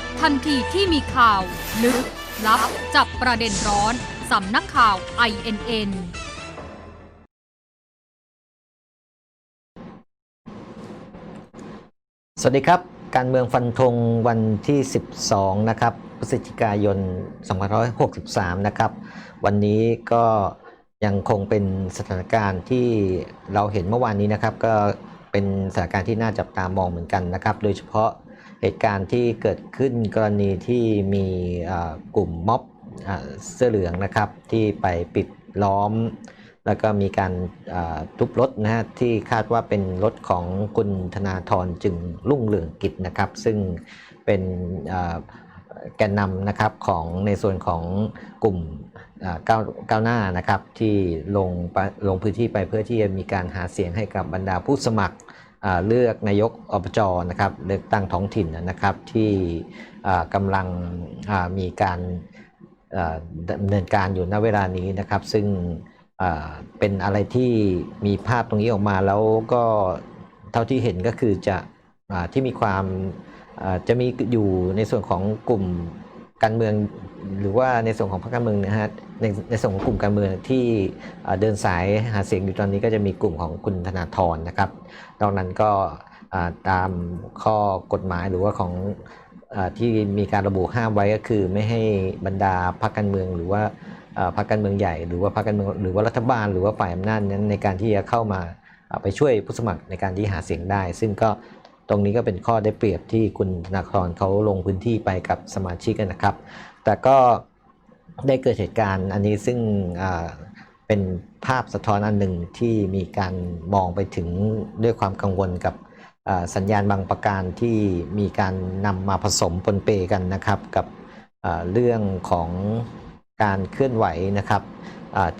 ดทันทีที่มีข่าว ลึก ลับ จับประเด็นร้อน สำนักข่าว INN สวัสดีครับ การเมืองฟันธงวันที่ 12 นะครับพฤศจิกายน 2563 นะครับ วันนี้ก็ยังคงเป็นสถานการณ์ที่เราเห็นเมื่อวานนี้นะครับ ก็เป็นสถานการณ์ที่น่าจับตามองเหมือนกันนะครับ โดยเฉพาะ เหตุการณ์ที่เกิดขึ้นกรณีที่มีกลุ่มม็อบเสื้อเหลืองนะครับ ที่ไปปิดล้อม แล้วก็มีการทุบรถนะฮะที่คาดว่าเป็นรถของคุณธนาธรจึงรุ่งเรืองกิจนะครับ ซึ่งเป็นแกนนำนะครับของในส่วนของกลุ่มก้าวก้าวหน้านะครับที่ลงลงพื้นที่ไปเพื่อที่จะมีการหาเสียงให้กับบรรดาผู้สมัคร เลือกนายกอบจนะครับเลือกตั้งท้องถิ่นนะครับที่อ่ากำลังมีการอ่าดำเนินการอยู่ณเวลานี้นะครับ ซึ่งเป็นอะไรที่มีภาพตรงนี้ออกมาแล้วก็เท่าที่เห็นก็คือจะอที่มีความจะมีอยู่ในส่วนของกลุ่มการเมืองหรือว่าในส่วนของพรรคการเมืองนะฮะ ในในส่วนของกลุ่มการเมืองที่เดินสายหาเสียงอยู่ตอนนี้ก็จะมีกลุ่มของคุณธนาธรนะครับนอกนั้นก็ตามข้อกฎหมายหรือว่าของอที่มีการระบุห้ามไว้ก็คือ ไม่ให้บรรดาพรรคการเมืองหรือว่าพรรคการเมืองใหญ่ หรือว่าพรรคการเมืองหรือว่ารัฐบาล หรือว่าฝ่ายอำนาจนั้นในการที่จะเข้ามาไปช่วยผู้สมัครในการที่หาเสียงได้ ซึ่งก็ตรงนี้ก็เป็นข้อได้เปรียบที่คุณธนาธรเขาลงพื้นที่ไปกับสมาชิกนะครับ แต่ก็ ได้เกิดเหตุการณ์อันนี้ซึ่งเป็นภาพสะท้อนอันหนึ่งที่มีการมองไปถึงด้วยความกังวลกับสัญญาณบางประการที่มีการนำมาผสมปนเปกันนะครับกับเรื่องของการเคลื่อนไหวนะครับ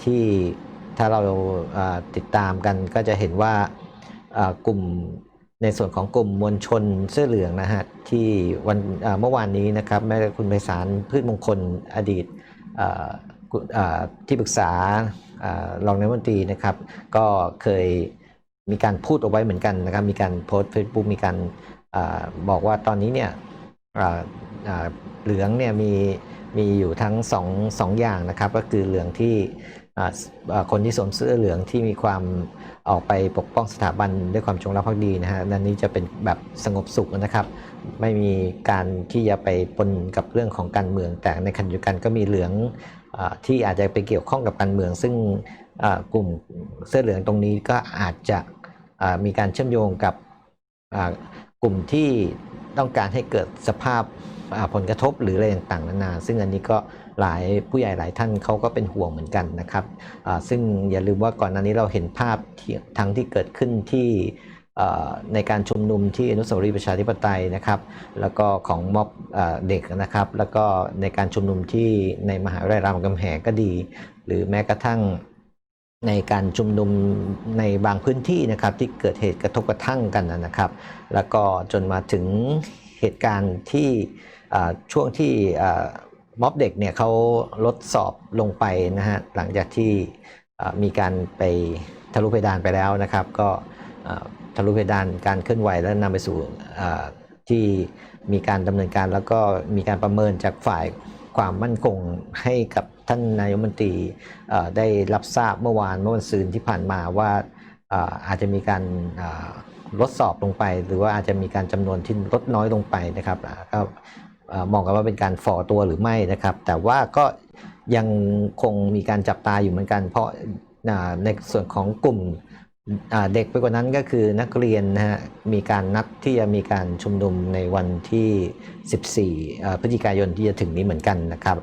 ที่ถ้าเราติดตามกันก็จะเห็นว่ากลุ่มในส่วนของกลุ่มมวลชนเสื้อเหลืองนะฮะที่วันเมื่อวานนี้นะครับแม้แต่คุณไพศาลพืชมงคลอดีต ที่ปรึกษาอรองนายกรัฐมนตรีนะครับ ก็เคยมีการพูดเอาไว้เหมือนกันนะครับ มีการโพสต์เฟซบุ๊กมีการอบอกว่าตอนนี้เนี่ยเหลืองเนี่ยมีมีอยู่ทั้งสองสองอย่างนะครับ ก็คือเหลืองที่ คนที่สวมเสื้อเหลืองที่มีความออกไปปกป้องสถาบันด้วยความจงรักภักดีนะฮะนั่นนี้จะเป็นแบบสงบสุขนะครับ ไม่มีการที่จะไปปนกับเรื่องของการเมือง แต่ในขณะเดียวกันก็มีเหลืองอที่อาจจะไปเกี่ยวข้องกับการเมือง ซึ่งกลุ่มเสื้อเหลืองตรงนี้ก็อาจจะมีการเชื่อมโยงกับกลุ่มที่ต้องการให้เกิดสภาพผลกระทบหรืออะไรต่างๆนานา ซึ่งอันนี้ก็ หลายผู้ใหญ่หลายท่านเขาก็เป็นห่วงเหมือนกันนะครับซึ่งอย่าลืมว่าก่อนหน้านี้เราเห็นภาพท,ทั้งที่เกิดขึ้นที่ในการชุมนุมที่อนุสาวรีย์ประชาธิปไตยนะครับ แล้วก็ของม็อบเด็กนะครับ แล้วก็ในการชุมนุมที่ในมหาวิทยาลัยรามคำแหงก็ดี หรือแม้กระทั่งในการชุมนุมในบางพื้นที่นะครับที่เกิดเหตุกระทบกระทั่งกันนะครับ แล้วก็จนมาถึงเหตุการณ์ที่ช่วงที่ ม็อบเด็กเนี่ยเขาลดสอบลงไปนะฮะหลังจากที่มีการไปทะลุเพดานไปแล้วนะครับ ก็ทะลุเพดานการเคลื่อนไหวและนำไปสู่ที่มีการดำเนินการแล้วก็มีการประเมินจากฝ่ายความมั่นคงให้กับท่านนายมนตรีได้รับทราบเมื่อวานเมื่อวันซืนที่ผ่านมาว่าเอ่อาจจะมีการลดสอบลงไป หรือว่าอาจจะมีการจำนวนที่ลดน้อยลงไปนะครับก็ มองกันว่าเป็นการฝ่อตัวหรือไม่นะครับ แต่ว่าก็ยังคงมีการจับตาอยู่เหมือนกัน เพราะในส่วนของกลุ่มเด็กไปกว่านั้นก็คือนักเรียนนะฮะมีการนัดที่จะมีการชุมนุมในวันที่ 14 พฤศจิกายนที่จะถึงนี้เหมือนกันนะครับ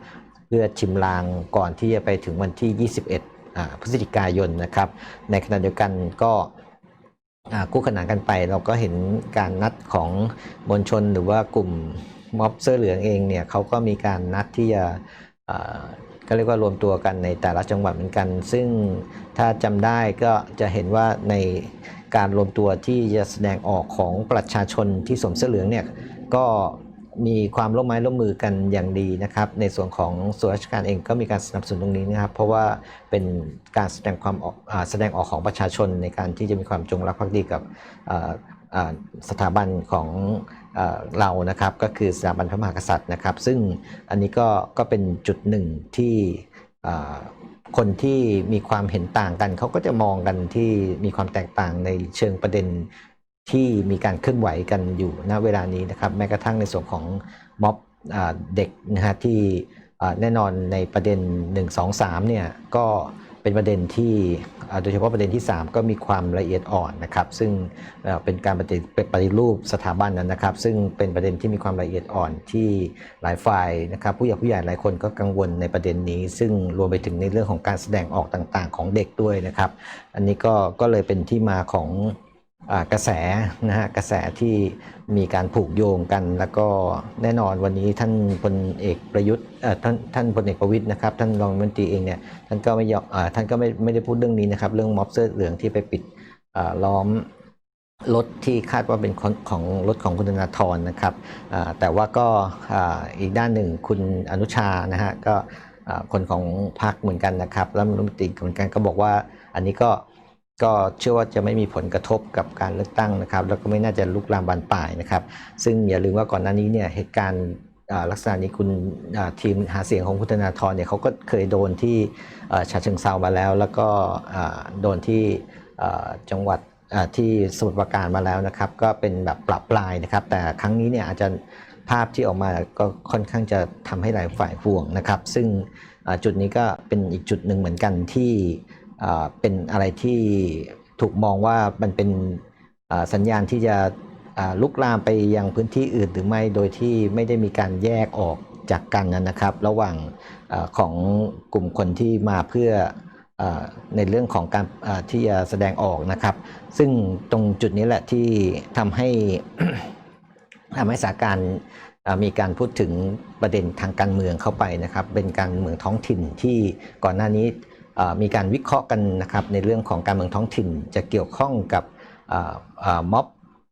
เพื่อชิมลางก่อนที่จะไปถึงวันที่ 21 พฤศจิกายนนะครับ ในขณะเดียวกันก็อ่าคู่ขนานกันไป เราก็เห็นการนัดของมวลชนหรือว่ากลุ่ม ม็อบเสื้อเหลืองเองเนี่ยเขาก็มีการนัดที่จะก็เรียกว่ารวมตัวกันในแต่ละจังหวัดเหมือนกัน ซึ่งถ้าจำได้ก็จะเห็นว่าในการรวมตัวที่จะแสดงออกของประชาชนที่สวมเสื้อเหลืองเนี่ยก็มีความร่วมไม้ร่วมมือกันอย่างดีนะครับ ในส่วนของส่วนราชการเองก็มีการสนับสนุนตรงนี้นะครับ เพราะว่าเป็นการแสดงความออกอแสดงออกของประชาชนในการที่จะมีความจงรักภักดีกับสถาบันของ เรานะครับก็คือสถาบันพระมหากษัตริย์นะครับ ซึ่งอันนี้ก็ก็เป็นจุดหนึ่งที่คนที่มีความเห็นต่างกันเขาก็จะมองกันที่มีความแตกต่างในเชิงประเด็นที่มีการเคลื่อนไหวกันอยู่ณเวลานี้นะครับ แม้กระทั่งในส่วนของม็อบเด็กนะฮะที่แน่นอนในประเด็น 1 2 3เนี่ยก็ เป็นประเด็นที่โดยเฉพาะประเด็นที่ 3 ก็มีความละเอียดอ่อนนะครับ ซึ่งเป็นการปฏิปฏิรูปสถาบันนั้นนะครับ ซึ่งเป็นประเด็นที่มีความละเอียดอ่อนที่หลายฝ่ายนะครับ ผู้ใหญ่ผู้ใหญ่หลายคนก็กังวลในประเด็นนี้ ซึ่งรวมไปถึงในเรื่องของการแสดงออกต่างๆ ของเด็กด้วยนะครับ อันนี้ก็ก็เลยเป็นที่มาของ กระแสนะฮะกระแสที่มีการผูกโยงกัน แล้วก็แน่นอนวันนี้ท่านพลเอกประยุทธ์ท่านท่านพลเอกประวิตย์นะครับท่านรองมนตรีเองเนี่ยท่านก็ไม่ยอมท่านก็ไม่ไม่ได้พูดเรื่องนี้นะครับ เรื่องม็อบเสื้อเหลืองที่ไปปิดล้อมรถที่คาดว่าเป็นของของรถของคุณธนาธรนะครับแต่ว่าก็อีกด้านหนึ่งคุณอนุชานะฮะก็คนของพรรคเหมือนกันนะครับแล้วรัฐมนตรีเหมือนกันก็บอกว่าอันนี้ก็ ก็เชื่อว่าจะไม่มีผลกระทบกับการเลือกตั้งนะครับ แล้วก็ไม่น่าจะลุกลามบานปลายนะครับ ซึ่งอย่าลืมว่าก่อนหน้านี้เนี่ยเหตุการณ์ลักษณะนี้คุณทีมหาเสียงของคุณธนาธรเนี่ยเขาก็เคยโดนที่ฉะเชิงเซามาแล้ว แล้วก็โดนที่จังหวัดที่สมุทรปราการมาแล้วนะครับ ก็เป็นแบบปรับปลายนะครับ แต่ครั้งนี้เนี่ยอาจจะภาพที่ออกมาก็ค่อนข้างจะทำให้หลายฝ่ายห่วงนะครับ ซึ่งจุดนี้ก็เป็นอีกจุดหนึ่งเหมือนกันที่ เป็นอะไรที่ถูกมองว่ามันเป็นสัญญาณที่จะลุกลามไปยังพื้นที่อื่นหรือไม่ โดยที่ไม่ได้มีการแยกออกจากกันนะครับ ระหว่างอของกลุ่มคนที่มาเพื่ออในเรื่องของการที่จะแสดงออกนะครับ ซึ่งตรงจุดนี้แหละที่ทำให้ทำให้สาการมีการพูดถึงประเด็นทางการเมืองเข้าไปนะครับ เป็นการเมืองท้องถิ่นที่ก่อนหน้านี้ มีการวิเคราะห์กันนะครับในเรื่องของการเมืองท้องถิ่น จะเกี่ยวข้องกับม็อบ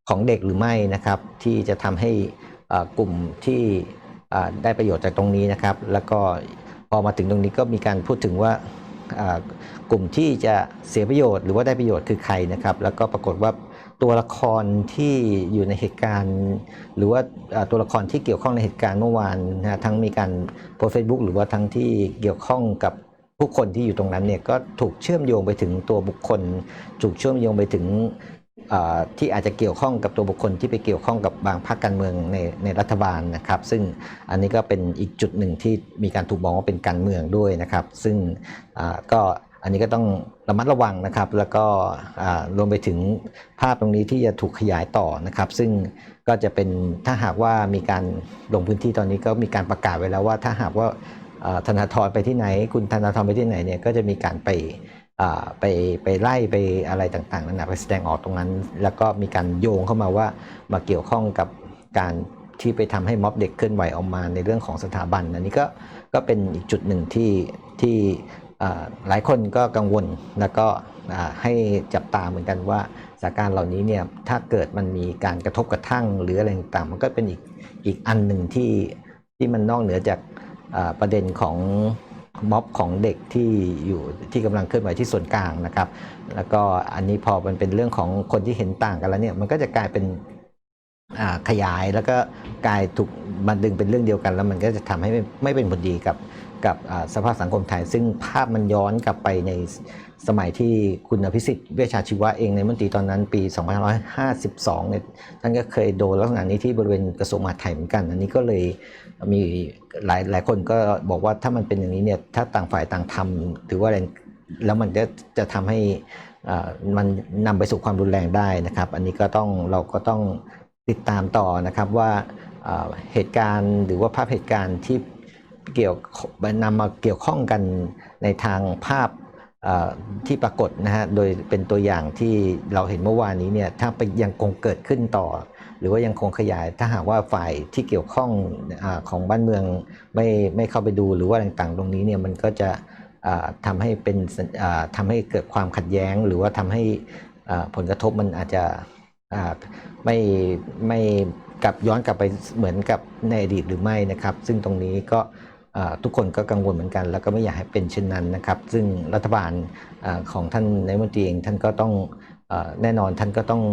ของเด็กหรือไม่นะครับที่จะทำให้กลุ่มที่ได้ประโยชน์จากตรงนี้นะครับ แล้วก็พอมาถึงตรงนี้ก็มีการพูดถึงว่ากลุ่มที่จะเสียประโยชน์หรือว่าได้ประโยชน์คือใครนะครับ แล้วก็ปรากฏว่าตัวละครที่อยู่ในเหตุการณ์ หรือว่าตัวละครที่เกี่ยวข้องในเหตุการณ์เมื่อวานนะฮะทั้งมีการโพสเฟซบุ๊กหรือว่าทั้งที่เกี่ยวข้องกับ ผู้คนที่อยู่ตรงนั้นเนี่ยก็ถูกเชื่อมโยงไปถึงตัวบุคคล ถูกเชื่อมโยงไปถึงที่อาจจะเกี่ยวข้องกับตัวบุคคลที่ไปเกี่ยวข้องกับบางพรรคการเมืองในในรัฐบาลนะครับ ซึ่งอันนี้ก็เป็นอีกจุดหนึ่งที่มีการถูกมองว่าเป็นการเมืองด้วยนะครับ ซึ่งอ่าก็อันนี้ก็ต้องระมัดระวังนะครับ แล้วก็อ่ารวมไปถึงภาพตรงนี้ที่จะถูกขยายต่อนะครับ ซึ่งก็จะเป็นถ้าหากว่ามีการลงพื้นที่ตอนนี้ก็มีการประกาศไว้แล้วว่าถ้าหากว่า ธนาธรไปที่ไหน คุณธนาธรไปที่ไหนเนี่ยก็จะมีการไปไปไปไล่ไปอะไรต่างๆนั่นนะไปแสดงออกตรงนั้น แล้วก็มีการโยงเข้ามาว่ามาเกี่ยวข้องกับการที่ไปทำให้ม็อบเด็กเคลื่อนไหวออกมาในเรื่องของสถาบันอันนี้ก็ก็เป็นอีกจุดหนึ่งที่ที่หลายคนก็กังวลแล้วก็ให้จับตาเหมือนกันว่าสถานการณ์เหล่านี้เนี่ยถ้าเกิดมันมีการกระทบกระทั่งหรืออะไรต่างๆมันก็เป็นอีกอีกอันหนึ่งที่ที่มันนอกเหนือจาก ประเด็นของม็อบของเด็กที่อยู่ที่กำลังเคลื่อนไหวที่ส่วนกลางนะครับ แล้วก็อันนี้พอมันเป็นเรื่องของคนที่เห็นต่างกันแล้วเนี่ยมันก็จะกลายเป็นขยายแล้วก็กลายถูกมันดึงเป็นเรื่องเดียวกัน แล้วมันก็จะทำให้ไม่เป็นผลดีกับ กับสภาพสังคมไทย ซึ่งภาพมันย้อนกลับไปในสมัยที่คุณอภิสิทธิ์เวชชาชีวะเองในมนตรีตอนนั้นปี 2552เนี่ยท่านก็เคยโดนลักษณะนี้ที่บริเวณกระทรวงมหาดไทยเหมือนกัน อันนี้ก็เลยมีหลายหลายคนก็บอกว่าถ้ามันเป็นอย่างนี้เนี่ยถ้าต่างฝ่ายต่างทำถือว่าแล้วมันจะจะทำให้มันนำไปสู่ความรุนแรงได้นะครับ อันนี้ก็ต้องเราก็ต้องติดตามต่อนะครับว่าเหตุการณ์หรือว่าภาพเหตุการณ์ที่ เกี่ยวนำมาเกี่ยวข้องกันในทางภาพที่ปรากฏนะฮะ โดยเป็นตัวอย่างที่เราเห็นเมื่อวานนี้เนี่ยถ้าไปยังคงเกิดขึ้นต่อ หรือว่ายังคงขยายถ้าหากว่าฝ่ายที่เกี่ยวข้องอของบ้านเมืองไม่ไม่เข้าไปดูหรือว่าต่างๆ ตรงนี้เนี่ยมันก็จะอ่าทำให้เป็นสัญอ่าทำให้เกิดความขัดแย้ง หรือว่าทำให้ผลกระทบมันอาจจะไม่ไม่กลับย้อนกลับไปเหมือนกับในอดีตหรือไม่นะครับ ซึ่งตรงนี้ก็ ทุกคนก็กังวลเหมือนกัน แล้วก็ไม่อยากให้เป็นเช่นนั้นนะครับ ซึ่งรัฐบาลอของท่านนายมนตรีเองท่านก็ต้องอแน่นอนท่านก็ต้อง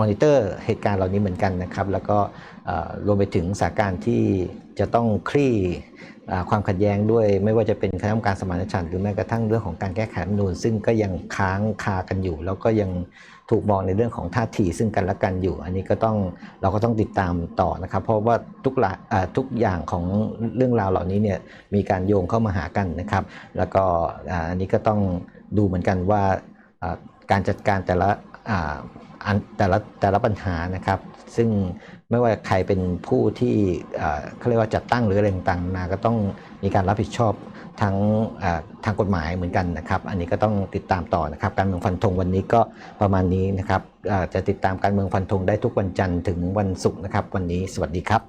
มอนิเตอร์เหตุการณ์เหล่านี้เหมือนกันนะครับ แล้วก็รวมไปถึงสถานการณ์ที่จะต้องคลี่ ความขัดแย้งด้วย ไม่ว่าจะเป็นคณะกรรมการสมานฉันท์หรือแม้กระทั่งเรื่องของการแก้ไขรัฐมนูญซึ่งก็ยังค้างคากันอยู่ แล้วก็ยังถูกมองในเรื่องของท่าทีซึ่งกันและกันอยู่ อันนี้ก็ต้องเราก็ต้องติดตามต่อนะครับ เพราะว่าทุกละทุกอย่างของเรื่องราวเหล่านี้เนี่ยมีการโยงเข้ามาหากันนะครับ แล้วก็อันนี้ก็ต้องดูเหมือนกันว่าการจัดการแต่ละอันแต่ละแต่ละปัญหานะครับ ซึ่ง ไม่ว่าใครเป็นผู้ที่เขาเรียกว่าจัดตั้งหรืออะไรต่างๆนาก็ต้องมีการรับผิดชอบทั้งทางกฎหมายเหมือนกันนะครับ อันนี้ก็ต้องติดตามต่อนะครับ การเมืองฟันธงวันนี้ก็ประมาณนี้นะครับจะติดตามการเมืองฟันธงได้ทุกวันจันทร์ถึงวันศุกร์นะครับ วันนี้สวัสดีครับ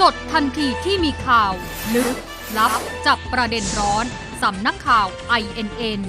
สดทันทีที่มีข่าว ลึกลับจับประเด็นร้อนสำนักข่าว INN